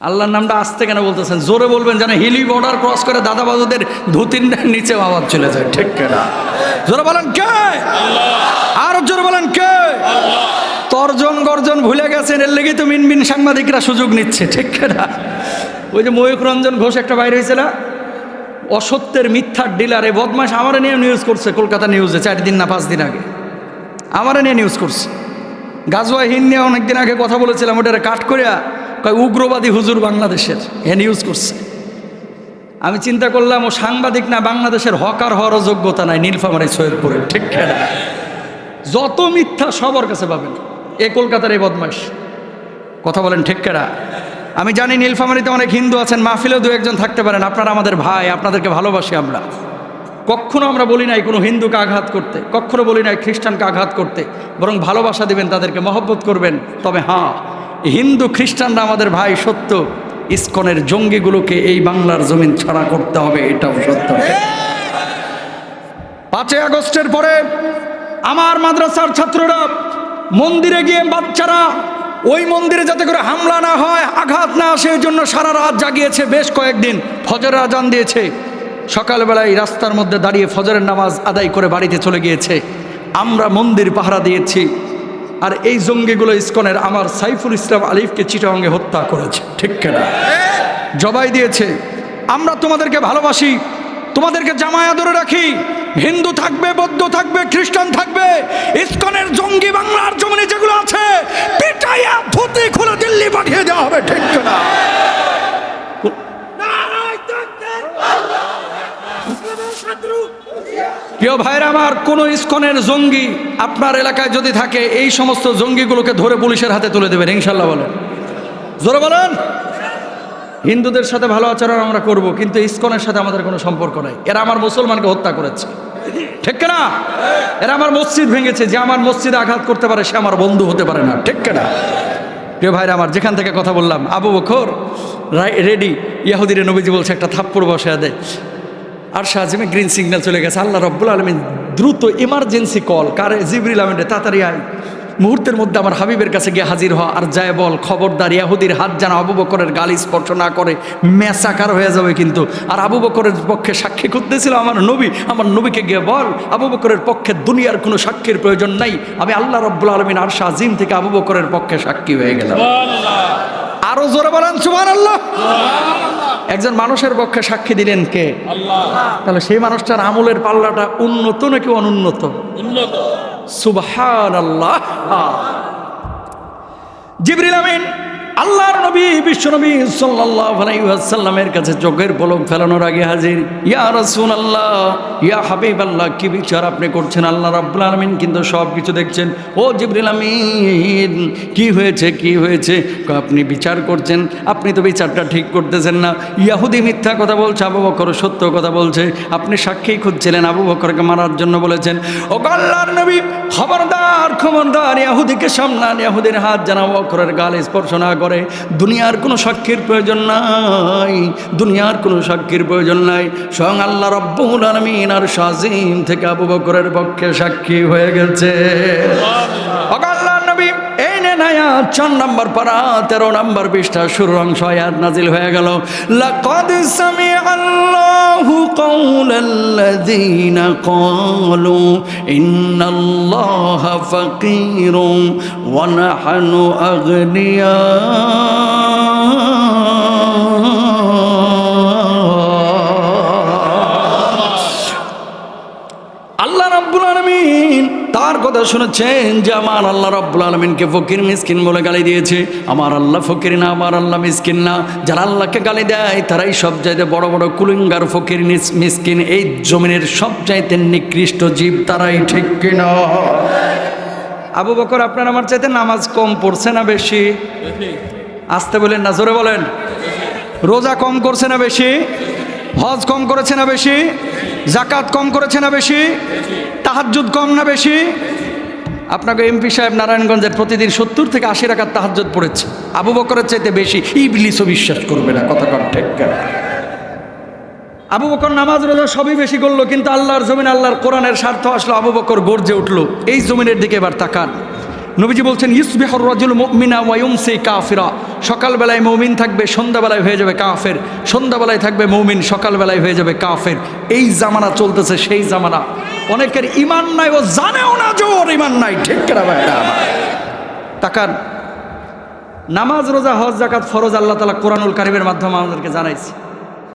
আল্লাহর নামটা আসতে কেন বলতেছেন? জোরে বলবেন যেন হিলি বর্ডার ক্রস করে দাদা বাজুদের ধুতির নিচে আওয়াজ চলে যায়। ঠিক কেনা? জোরে বলেন কে? আর জোরে বলেন কে? তর্জন গর্জন ভুলে গেছেন, এর লেগে তো মিনমিন সাংবাদিকরা সুযোগ নিচ্ছে। ঠিক কেনা? ওই যে ময়ূক রঞ্জন ঘোষ একটা বাইরে হয়েছে না? অসত্যের মিথ্যার ডিলার বদমাস আমারে নিয়ে নিউজ করছে কলকাতা নিউজে চার দিন না, পাঁচ দিন আগে। আমারে নিয়ে নিউজ করছে। গাজওয়া হিন নিয়ে অনেকদিন আগে কথা বলেছিলাম, ওটারে কাট করিয়া কয়, উগ্রবাদী হুজুর বাংলাদেশের, এ নিউজ করছে। আমি চিন্তা করলাম, ও সাংবাদিক না, বাংলাদেশের হকার হওয়ার যোগ্যতা নাই, নীলফামারি সৈয়দপুরে ঠিক না যত মিথ্যা সবার কাছে পাবেন। এ কলকাতার এই বদমাস কথা বলেন, ঠিক কেনা। আমি জানি নীলফামারিতে অনেক হিন্দু আছেন, মাহফিলেও দু একজন থাকতে পারেন। আপনারা আমাদের ভাই, আপনাদেরকে ভালোবাসি আমরা। কখনো আমরা বলি নাই কোনো হিন্দুকে আঘাত করতে, কখনো বলি নাই খ্রিস্টানকে আঘাত করতে, বরং ভালোবাসা দিবেন, তাদেরকে মহব্বত করবেন। তবে হ্যাঁ হিন্দু খ্রিস্টানরা আমাদের ভাই সত্য, ইস্কনের জঙ্গিগুলোকে এই বাংলার জমিন ছাড়া করতে হবে, এটাও সত্য। পাঁচই আগস্টের পরে আমার মাদ্রাসার ছাত্ররা মন্দিরে গিয়ে বাচ্চারা ওই মন্দিরে যাতে করে হামলা না হয়, আঘাত না আসে, এই জন্য সারা রাত জাগিয়েছে, বেশ কয়েকদিন ফজরের আজান দিয়েছে। সকালবেলায় রাস্তার মধ্যে দাঁড়িয়ে ফজরের নামাজ আদায় করে বাড়িতে চলে গিয়েছে। আমরা মন্দির পাহারা দিয়েছি। আর এই জঙ্গিগুলো ইস্কনের আমার সাইফুল ইসলাম আলিফকে চিটাঙ্গে হত্যা করেছে। ঠিক কেনা? জবাই দিয়েছে, আমরা তোমাদেরকে ভালোবাসি, তোমাদেরকে জামায় আদরে রাখি। হিন্দু থাকবে, বৌদ্ধ থাকবে, খ্রিস্টান থাকবে ইস্কনের জঙ্গি বাংলার জমিনে যেগুলো আছে পিটাইয়া ধুতি খুলে দিল্লি পাঠিয়ে দেওয়া হবে ঠিক না প্রিয় ভাইরা আমার কোন ইস্কনের জঙ্গি আপনার এলাকায় যদি থাকে, এই সমস্ত জঙ্গিগুলোকে ধরে পুলিশের হাতে তুলে দেবেন ইনশাল্লাহ বলেন। জোরে বলেন। হিন্দুদের সাথে ভালো আচরণ আমরা করব, কিন্তু ইস্কনের সাথে আমাদের কোনো সম্পর্ক নাই। এরা আমার মুসলমানকে হত্যা করেছে। ঠিক না এরা আমার মসজিদ ভেঙেছে, যে আমার মসজিদে আঘাত করতে পারে, সে আমার বন্ধু হতে পারে না। ঠিক না প্রিয় ভাইরা, আমার যেখান থেকে কথা বললাম, আবু বখর রেডি, ইয়াহুদিরে নবীজি বলছে, একটা থাপ্পড় বসে দেয় আর শাহজিমে গ্রিন সিগন্যাল চলে গেছে। আল্লাহ রব্বুল আলমিন দ্রুত ইমার্জেন্সি কল কারে জিবরিল আলমিন তাড়াতাড়ি আয়। মুহূর্তের মধ্যে আমার হাবিবের কাছে গিয়ে হাজির হওয়া আর যায় বল খবরদার ইয়াহুদির হাত যেন আবু বকরের গালি স্পর্শ না করে ম্যাসাকার হয়ে যাবে কিন্তু। আর আবু বকরের পক্ষে সাক্ষী করতেছিল আমার নবী আমার নবীকে গিয়ে বল আবু বকরের পক্ষে দুনিয়ার কোনো সাক্ষীর প্রয়োজন নাই। আমি আল্লাহ রব্বুল আলমিন আর শাহজিম থেকে আবু বকরের পক্ষে সাক্ষী হয়ে গেলাম। আরও জোরে বলেন সুমান আল্লাহ একজন মানুষের পক্ষে সাক্ষী দিলেন কে? তাহলে সেই মানুষটার আমলের পাল্লাটা উন্নত নাকি অনুন্নত? সুবাহ আল্লাহ জিবরিল আমিন নবী বিশ্বনবী ওয়াসাল্লামের কাছে চোখের পলক ফেলানোর আগে হাজির। ইয়া রাসূলুল্লাহ, ইয়া হাবিবাল্লাহ, কি বিচার আপনি করছেন? আল্লাহ রাব্বুল আলামিন কিন্তু সব কিছু দেখছেন। ও আমিন, কি হয়েছে কি হয়েছে? আপনি বিচার করছেন? আপনি তো বিচারটা ঠিক করতেছেন না। ইয়াহুদি মিথ্যা কথা বলছে, আবু বকর সত্য কথা বলছে। আপনি সাক্ষী খুঁজছিলেন, আবু বকরকে মারার জন্য বলেছেন। ও আল্লাহর নবী, খবরদার খবরদার, ইয়াহুদিকে সামলান। ইয়াহুদির হাত যেন আবু বকরের গালে স্পর্শ না করে। দুনিয়ার কোনো সাক্ষীর প্রয়োজন নাই দুনিয়ার কোনো সাক্ষীর প্রয়োজন নাই। স্বয়ং আল্লাহ রব্বুল আলমিন আর শাজিম থেকে আবু বকরের পক্ষে সাক্ষী হয়ে গেছে। নবী এই নেন আয়াত চার নম্বর পারা তেরো নম্বর পৃষ্ঠা শুরুর অংশ আয়াত নাজিল হয়ে গেল। লাকাদ সামি আল্লাহু কওলাল্লাযীনা ক্বালু ইন্নাল্লাহা ফাকীরুন ওয়া নাহনু আগনিয়া। তার কথা শুনেছেন যে আমার আল্লাহ রাব্বুল আলামিনকে ফকির, মিসকিন বলে গালি দিয়েছে। আমার আল্লাহ ফকির না, আমার আল্লাহ মিসকিন না। যারা আল্লাহকে গালি দেয়, তারাই সব চাইতে বড় বড় কুলিঙ্গার, ফকির মিসকিন। এই জমিনের সব চাইতে নিকৃষ্ট জীব তারাই ঠিক কিনা? আবু বকর, আপনার আমার চাইতে নামাজ কম পড়ছে না বেশি? আসতে বলেন না, জোরে বলেন। রোজা কম করছে না বেশি? হজ কম করেছে না বেশি? জাকাত কম করেছে না বেশি? তাহাজ্জুদ কম না বেশি? আপনাকে এমপি সাহেব নারায়ণগঞ্জের প্রতিদিন সত্তর থেকে আশি টাকার তাহাজ্জুদ পড়েছে। আবু বকরের চাইতে বেশি ইবলিসও বিশ্বাস করবে না, কথা কম ঠিক আবু বকর নামাজ রোজা সবই বেশি করল, কিন্তু আল্লাহর জমিন, আল্লাহর কোরআনের স্বার্থ আসলো, আবু বকর গর্জে উঠল। এই জমিনের দিকে এবার তাকান। নবীজি বলছেন, ইসবিহর রাজুল মুমিনা ওয়ায়ুমসি কাফিরা। সকালবেলায় মৌমিন থাকবে, সন্ধ্যাবেলায় হয়ে যাবে কাফের। সন্ধ্যাবেলায় থাকবে মৌমিন, সকালবেলায় হয়ে যাবে কাফের। এই জামানা চলতেছে, সেই জামানা। অনেকের ইমান নাই, ও জানেও না যে ওর ইমান নাই। ঠিক কেনা। তাকান নামাজ, রোজা, হজ জাকাত ফরজ, আল্লাহ তালা কোরআনুল কারিমের মাধ্যমে আমাদেরকে জানাইছে।